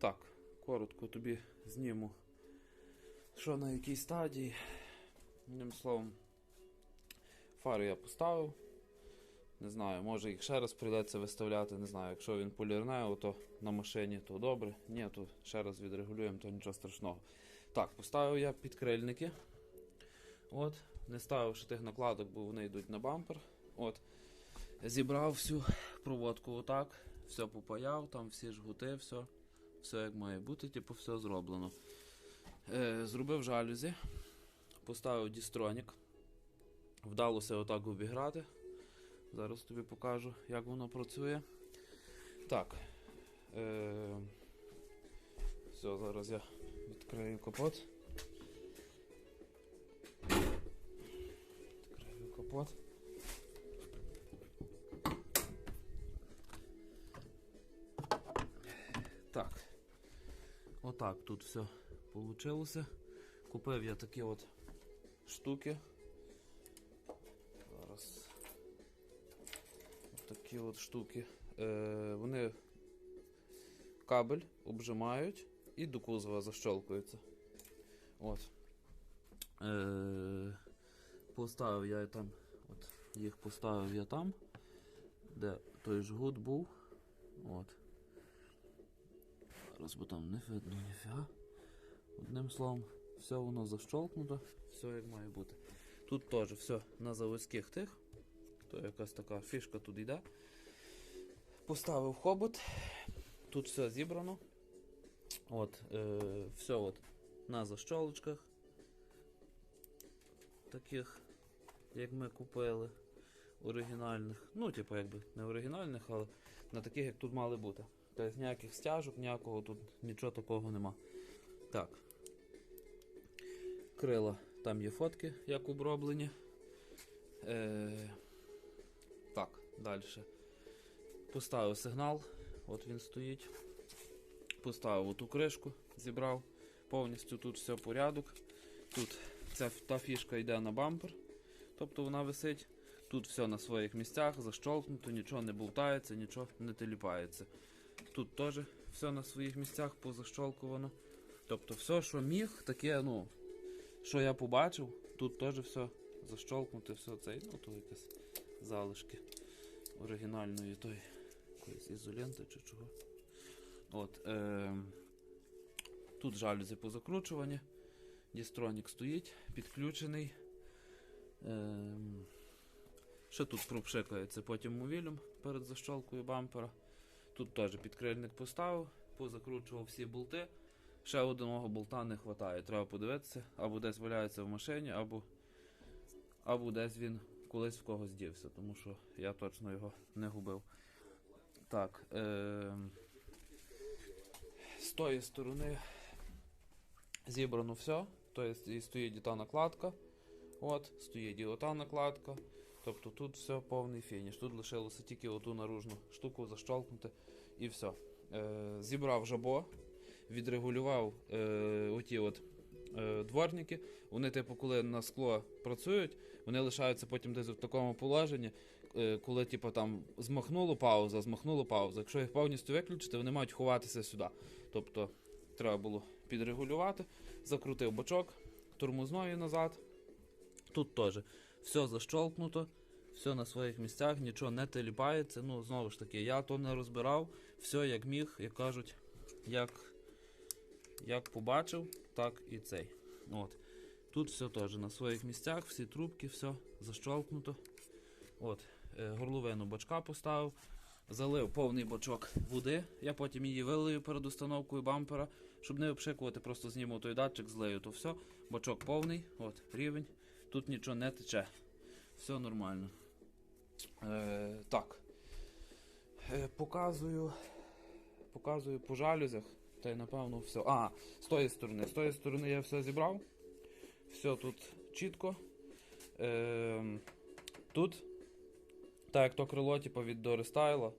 Так, коротко тобі зніму, що на якій стадії. Одним словом, фари я поставив. Не знаю, може їх ще раз прийдеться виставляти. Не знаю, якщо він полірне, то на машині, то добре. Ні, то ще раз відрегулюємо, то нічого страшного. Так, поставив я підкрильники. От, не ставив ще тих накладок, бо вони йдуть на бампер. От. Зібрав всю проводку отак, все попаяв, там всі жгути, все, все як має бути, типу, все зроблено. Е, зробив жалюзі, поставив дістронік. Вдалося отак обіграти. Зараз тобі покажу, як воно працює. Так. Е, все, зараз я відкрию капот. Відкрию капот. Отак тут все получилося. Купив я такі от штуки. Зараз. Такі от штуки. Е, вони кабель обжимають і до кузова защолкуються. От. Е, поставив я там, от, їх поставив я там, де той жгут був. От. Зараз бо там не видно ніфіга. Одним словом, все воно защолкнуто, все як має бути. Тут теж все на заводських тих. То якась така фішка тут йде. Поставив хобот. Тут все зібрано. От, е, все от на защолочках. Таких, як ми купили. Оригінальних. Ну, типу, якби не оригінальних, але на таких, як тут мали бути. Тобто ніяких стяжок, ніякого тут нічого такого нема. Так. Крила, там є фотки, як оброблені. Е, так, далі. Поставив сигнал, от він стоїть. Поставив оту кришку, зібрав. Повністю тут все порядок. Тут ця та фішка йде на бампер, тобто вона висить. Тут все на своїх місцях, защолкнуто, нічого не болтається, нічого не теліпається. Тут теж все на своїх місцях позащолкувано. Тобто все, що міг, таке, ну, що я побачив, тут теж все защолкнуте, все це, ну то якісь залишки оригінальної той якоїсь ізоленти чи чого. От, е, тут жалюзі позакручувані. Дістронік стоїть, підключений. Е, ще тут пропшикається потім мовілем перед защолкою бампера. Тут теж підкрильник поставив, позакручував всі болти. Ще одного болта не вистачає. Треба подивитися, або десь валяється в машині, або, або десь він колись в когось дівся, тому що я точно його не губив. Так. Е- з тої сторони зібрано все. Тобто і стоїть і та накладка. От, стоїть і ота накладка. Тобто тут все повний фініш. Тут лишилося тільки оту наружну штуку защолкнути і все. Е, зібрав жабо, відрегулював е, оті от е, дворники. Вони, типу, коли на скло працюють, вони лишаються потім десь в такому положенні, е, коли типу, там змахнуло пауза, змахнуло пауза. Якщо їх повністю виключити, вони мають ховатися сюди. Тобто треба було підрегулювати, закрутив бочок, тормозною назад. Тут теж все защолкнуто, все на своїх місцях, нічого не теліпається. Ну, знову ж таки, я то не розбирав, все як міг, як кажуть, як, як побачив, так і цей. От. Тут все теж на своїх місцях, всі трубки, все защолкнуто. От, е, горловину бачка поставив, залив повний бачок води. Я потім її вилию перед установкою бампера, щоб не обшикувати, просто зніму той датчик, злию то все. Бачок повний, от, рівень. Тут нічого не тече. Все нормально. Е, так. Е, показую. Показую по жалюзях. Та й напевно все. А, з тої сторони. З тої сторони я все зібрав. Все тут чітко. Е, тут, так як то крило, типу, від до рестайла,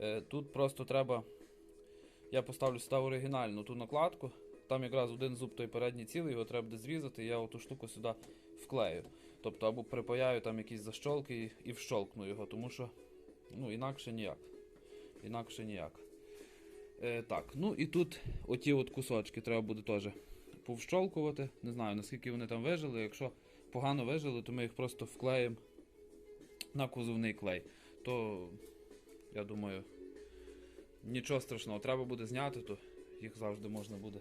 е, тут просто треба. Я поставлю сюди оригінальну ту накладку. Там якраз один зуб той передній цілий, його треба зрізати, і я оту штуку сюди вклею. Тобто або припаяю там якісь защолки і, вщолкну його, тому що ну, інакше ніяк. Інакше ніяк. Е, так, ну і тут оті от кусочки треба буде теж повщолкувати. Не знаю, наскільки вони там вижили. Якщо погано вижили, то ми їх просто вклеїмо на кузовний клей. То, я думаю, нічого страшного. Треба буде зняти, то їх завжди можна буде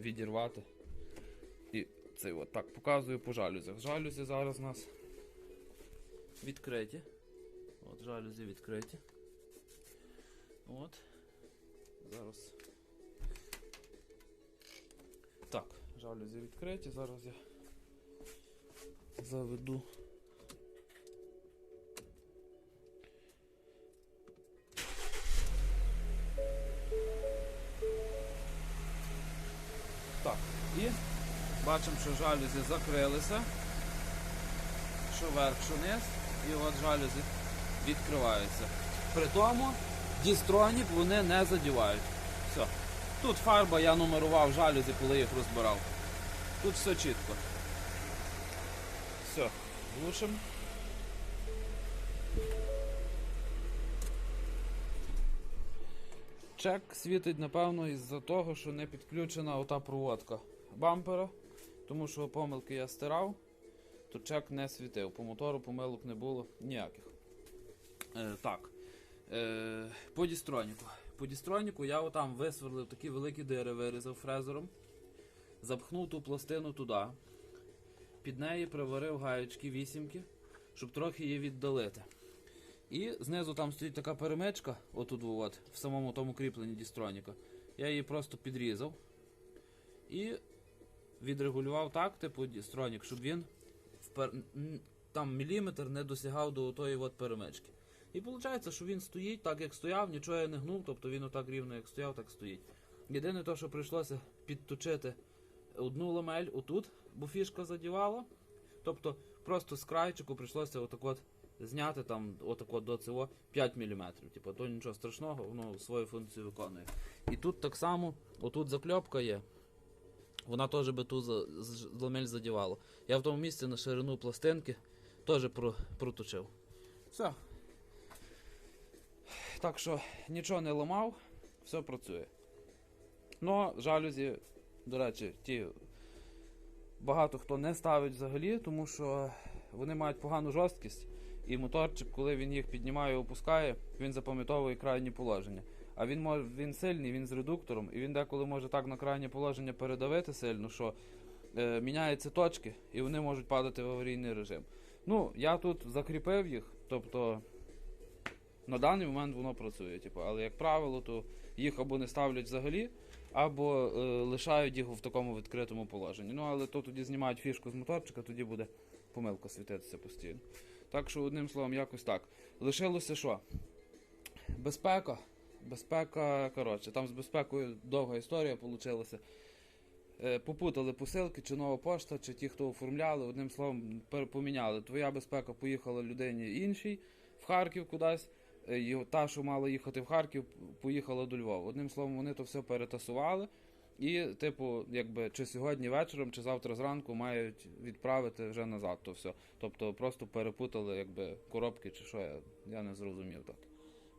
відірвати. Це от так показую по жалюзях. Жалюзі зараз у нас відкриті. От жалюзі відкриті. От. Зараз. Так, жалюзі відкриті. Зараз я заведу. Бачимо, що жалюзі закрилися. Що верх, що низ, і от жалюзі відкриваються. При тому дістронік вони не задівають. Все. Тут фарба я нумерував жалюзі, коли їх розбирав. Тут все чітко. Все, глушимо. Чек світить, напевно, із-за того, що не підключена ота проводка бампера. Тому що помилки я стирав, то чек не світив. По мотору помилок не було ніяких. Е, так. Е, по дістроніку. По дістроніку я отам висверлив такі великі дири, вирізав фрезером, запхнув ту пластину туди, під неї приварив гаєчки вісімки, щоб трохи її віддалити. І знизу там стоїть така перемичка, отут от, в самому тому кріпленні дістроніка. Я її просто підрізав і відрегулював так, типу дістронік, щоб він впер... там міліметр не досягав до тої от перемички. І виходить, що він стоїть так, як стояв, нічого я не гнув, тобто він отак рівно як стояв, так стоїть. Єдине те, що прийшлося підточити одну ламель отут, бо фішка задівала. Тобто просто з крайчику прийшлося отак от зняти там отак от до цього 5 мм. Типу, то нічого страшного, воно свою функцію виконує. І тут так само, отут закльопка є. Вона теж би ту ламель задівала. Я в тому місці на ширину пластинки теж про, проточив. Все. Так що нічого не ламав, все працює. Ну, жалюзі, до речі, ті багато хто не ставить взагалі, тому що вони мають погану жорсткість, і моторчик, коли він їх піднімає і опускає, він запам'ятовує крайні положення. А він може він сильний, він з редуктором, і він деколи може так на крайнє положення передавити сильно, що е, міняються точки, і вони можуть падати в аварійний режим. Ну, я тут закріпив їх, тобто на даний момент воно працює. Типу, але як правило, то їх або не ставлять взагалі, або е, лишають їх в такому відкритому положенні. Ну, але то тоді знімають фішку з моторчика, тоді буде помилка світитися постійно. Так що, одним словом, якось так. Лишилося що? Безпека. Безпека, коротше, там з безпекою довга історія вийшла. Е, Попутали посилки, чи нова пошта, чи ті, хто оформляли, одним словом, поміняли. Твоя безпека поїхала людині іншій в Харків кудись. е, його- Та, що мала їхати в Харків, поїхала до Львова. Одним словом, вони то все перетасували. І, типу, якби чи сьогодні вечором, чи завтра зранку мають відправити вже назад то все. Тобто просто перепутали якби коробки чи що, я, я не зрозумів так.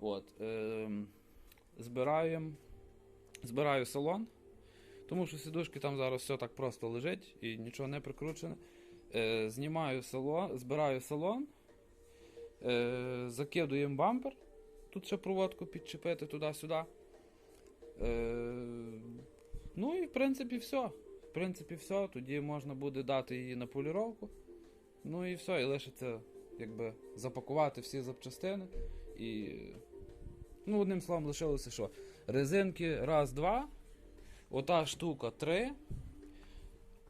От. Ем, збираємо. Збираю салон. Тому що сідушки там зараз все так просто лежить і нічого не прикручене. Е, знімаю салон, збираю салон, е, закидуємо бампер. Тут ще проводку підчепити туди-сюди. Е, ну і в принципі все. В принципі, все. Тоді можна буде дати її на поліровку. Ну і все, і лишиться якби запакувати всі запчастини. І. Ну, одним словом, лишилося що? Резинки раз, два. Ота штука 3.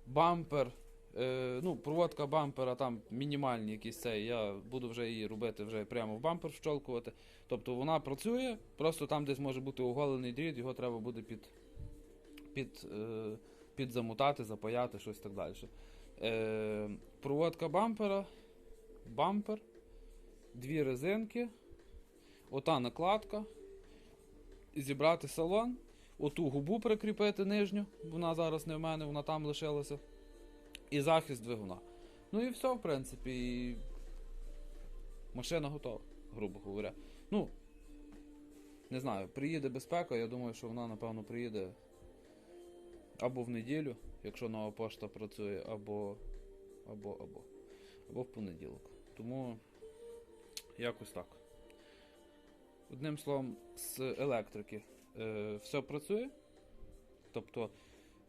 Бампер. Е, ну, проводка бампера там мінімальні якісь цей. Я буду вже її робити вже прямо в бампер вщолкувати. Тобто вона працює, просто там десь може бути оголений дріт, його треба буде під, під, е, підзамутати, запаяти, щось так далі. Е, проводка бампера, бампер, дві резинки, ота накладка, зібрати салон, оту губу прикріпити нижню, вона зараз не в мене, вона там лишилася. І захист двигуна. Ну і все, в принципі. І... Машина готова, грубо говоря. Ну, Не знаю, приїде безпека, я думаю, що вона, напевно, приїде або в неділю, якщо нова пошта працює, або. або, або. або в понеділок. Тому якось так. Одним словом, з електрики е, все працює. Тобто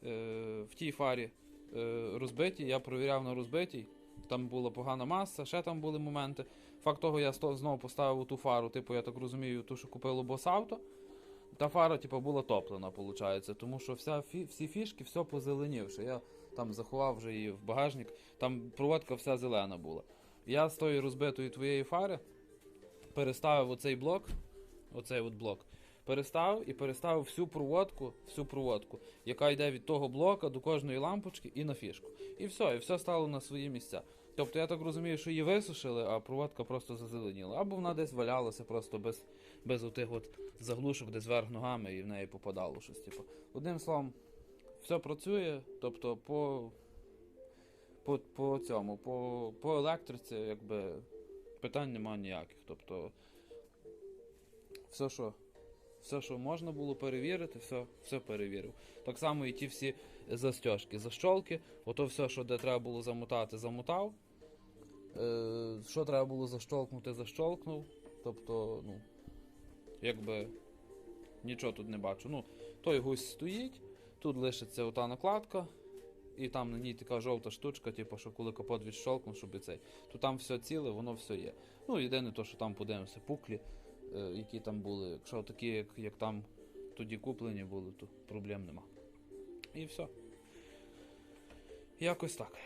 е, в тій фарі е, розбитій, я провіряв на розбитій, там була погана маса, ще там були моменти. Факт того, я знову поставив ту фару, типу, я так розумію, ту, що купило Босавто. Та фара, типу, була топлена, виходить, тому що вся всі фішки, все позеленівше. Я там заховав вже її в багажник, там проводка вся зелена була. Я з тої розбитої твоєї фари переставив оцей блок, оцей от блок, переставив і переставив всю проводку, всю проводку, яка йде від того блока до кожної лампочки і на фішку. І все, і все стало на свої місця. Тобто я так розумію, що її висушили, а проводка просто зазеленіла. Або вона десь валялася просто без, без отих от заглушок, де зверх ногами, і в неї попадало щось. Типу. Одним словом, все працює, тобто по, по, по цьому, по, по електриці, якби питань немає ніяких. Тобто, все, що, все, що можна було перевірити, все, все перевірив. Так само і ті всі застежки, защолки, ото все, що де треба було замотати, замотав. Е, що треба було защолкнути, защолкнув. Тобто, ну, якби нічого тут не бачу. Ну, той гусь стоїть, тут лишиться ота накладка, і там на ній така жовта штучка, типу, що коли капот відщолкнув, щоб і цей. То там все ціле, воно все є. Ну, єдине то, що там подивимося, пуклі, які там були. Якщо такі, як, як там тоді куплені були, то проблем нема. І все. Якось так.